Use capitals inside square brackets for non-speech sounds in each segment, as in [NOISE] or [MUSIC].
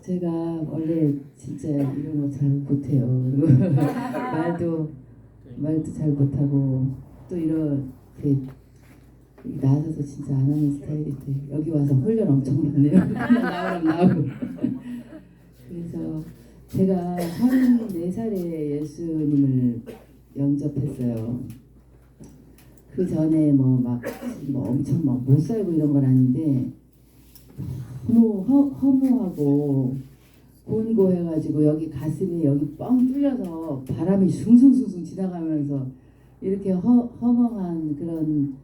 제가 원래 진짜 이런 거 잘 못해요. [LAUGHS] 말도 말도 잘 못하고 또 이렇게 나서서 진짜 안 하는 스타일인데 여기 와서 훈련 엄청 받네요. [LAUGHS] 나오라면 나오고. 그래서 제가 34살에 예수님을 영접했어요. 그 전에 뭐 막 뭐 엄청 막 못 살고 이런 건 아닌데 너무 허, 허무하고 곤고해가지고 여기 가슴이 여기 뻥 뚫려서 바람이 숭숭숭숭 지나가면서 이렇게 허, 허망한 그런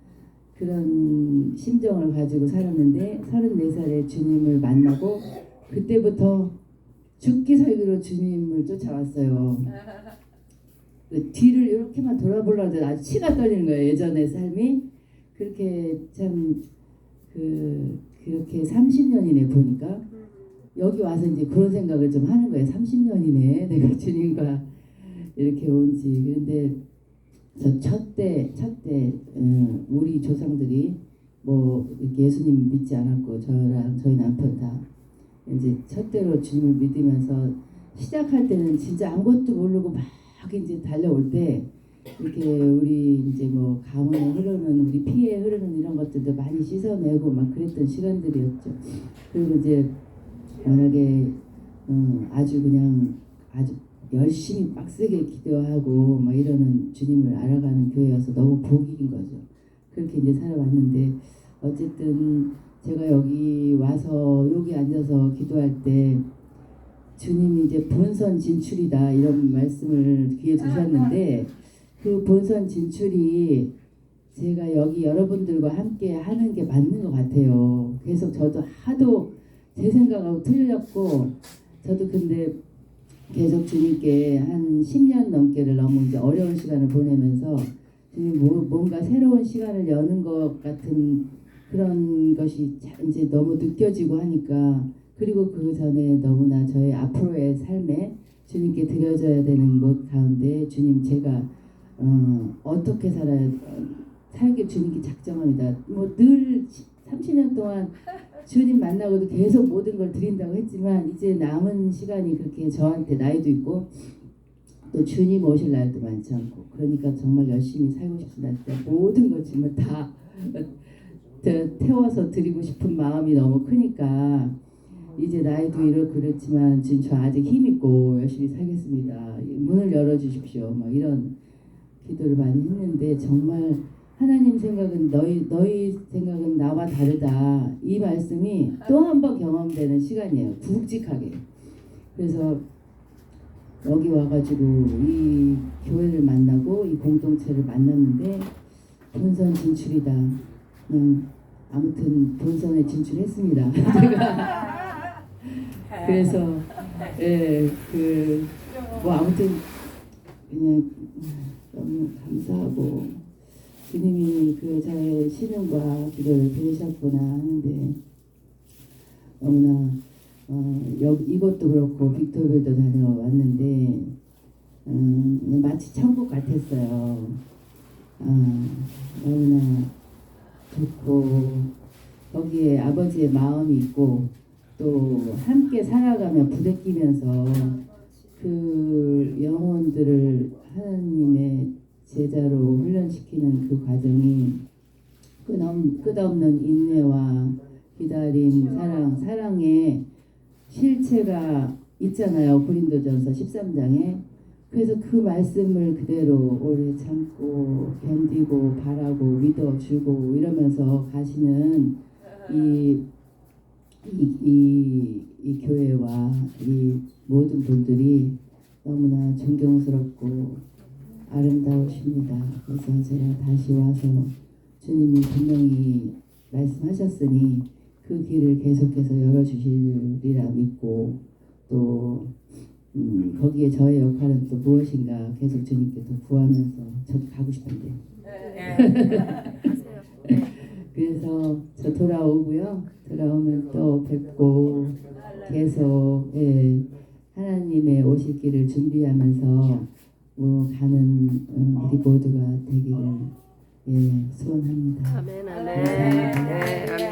그런 심정을 가지고 살았는데 34살에 주님을 만나고 그때부터 죽기 살기로 주님을 쫓아왔어요. 그 뒤를 이렇게만 돌아보려도 아주 치가 떨리는 거예요. 예전의 삶이 그렇게 참그 그렇게 30년이네 보니까 여기 와서 이제 그런 생각을 좀 하는 거예요. 30년이네 내가 [LAUGHS] 주님과 이렇게 온지 그런데 저첫때 첫때 어, 우리 조상들이 뭐 예수님 믿지 않았고 저랑 저희 남편 다 이제 첫대로 주님을 믿으면서 시작할 때는 진짜 아무것도 모르고 막 이제 달려올 때 이렇게 우리 이제 뭐 가문에 흐르는 우리 피에 흐르는 이런 것들도 많이 씻어내고 막 그랬던 시간들이었죠. 그리고 이제 워낙에 어, 아주 그냥 아주 열심히 빡세게 기도하고 막 이러는 주님을 알아가는 교회여서 너무 복인 거죠. 그렇게 이제 살아왔는데 어쨌든 제가 여기 와서 여기 앉아서 기도할 때 주님이 이제 본선 진출이다 이런 말씀을 귀에 두셨는데 그 본선 진출이 제가 여기 여러분들과 함께 하는 게 맞는 것 같아요. 계속 저도 하도 제 생각하고 틀렸고 저도 근데 계속 주님께 한 10년 넘게를 너무 이제 어려운 시간을 보내면서 주님 뭐, 뭔가 새로운 시간을 여는 것 같은 그런 것이 자- 이제 너무 느껴지고 하니까 그리고 그 전에 너무나 저의 앞으로의 삶에 주님께 드려져야 되는 것 가운데 주님 제가 어, 어떻게 살아야 어, 살길 주님께 작정합니다. 뭐 늘 30년 동안 주님 만나고도 계속 모든 걸 드린다고 했지만 이제 남은 시간이 그렇게 저한테 나이도 있고 또 주님 오실 날도 많지 않고 그러니까 정말 열심히 살고 싶습니다. 모든 것 정말 다 [LAUGHS] 태- 태워서 드리고 싶은 마음이 너무 크니까 이제 나이도 이렇고 그렇지만 지금 저 아직 힘 있고 열심히 살겠습니다. 문을 열어주십시오. 막 이런 기도를 많이 했는데 정말 하나님 생각은 너희 너희 생각은 나와 다르다. 이 말씀이 또 한 번 경험되는 시간이에요. 굵직하게. 그래서 여기 와가지고 이 교회를 만나고 이 공동체를 만났는데 본선 진출이다. 그냥 아무튼 본선에 진출했습니다. [LAUGHS] 제가 그래서 예그 뭐 아무튼 그냥 너무 감사하고 주님이 그 저의 신음과 기도를 들으셨구나 하는데 너무나 어, 여기 이것도 그렇고 빅토리도 다녀왔는데 음, 마치 천국 같았어요. 아, 너무나 좋고 거기에 아버지의 마음이 있고 또 함께 살아가며 부대끼면서 그 영혼들을 하나님의 제자로 훈련시키는 그 과정이 끝없, 끝없는 인내와 기다림, 사랑, 사랑의 실체가 있잖아요. 고린도전서 13장에. 그래서 그 말씀을 그대로 오래 참고 견디고 바라고 믿어주고 이러면서 가시는 이, 이, 이, 이 교회와 이 모든 분들이 너무나 존경스럽고 아름다우십니다. 그래서 제가 다시 와서 주님이 분명히 말씀하셨으니 그 길을 계속해서 열어주시리라 믿고 또 음, 거기에 저의 역할은 또 무엇인가 계속 주님께 또 구하면서 저도 가고 싶은데. [LAUGHS] 그래서 저 돌아오고요. 돌아오면 또 뵙고 계속 예, 하나님의 오실 길을 준비하면서 뭐 가는 음, 우리 모두가 되기를 예, 소원합니다. 아멘 아멘. 감사합니다. 네, 아멘.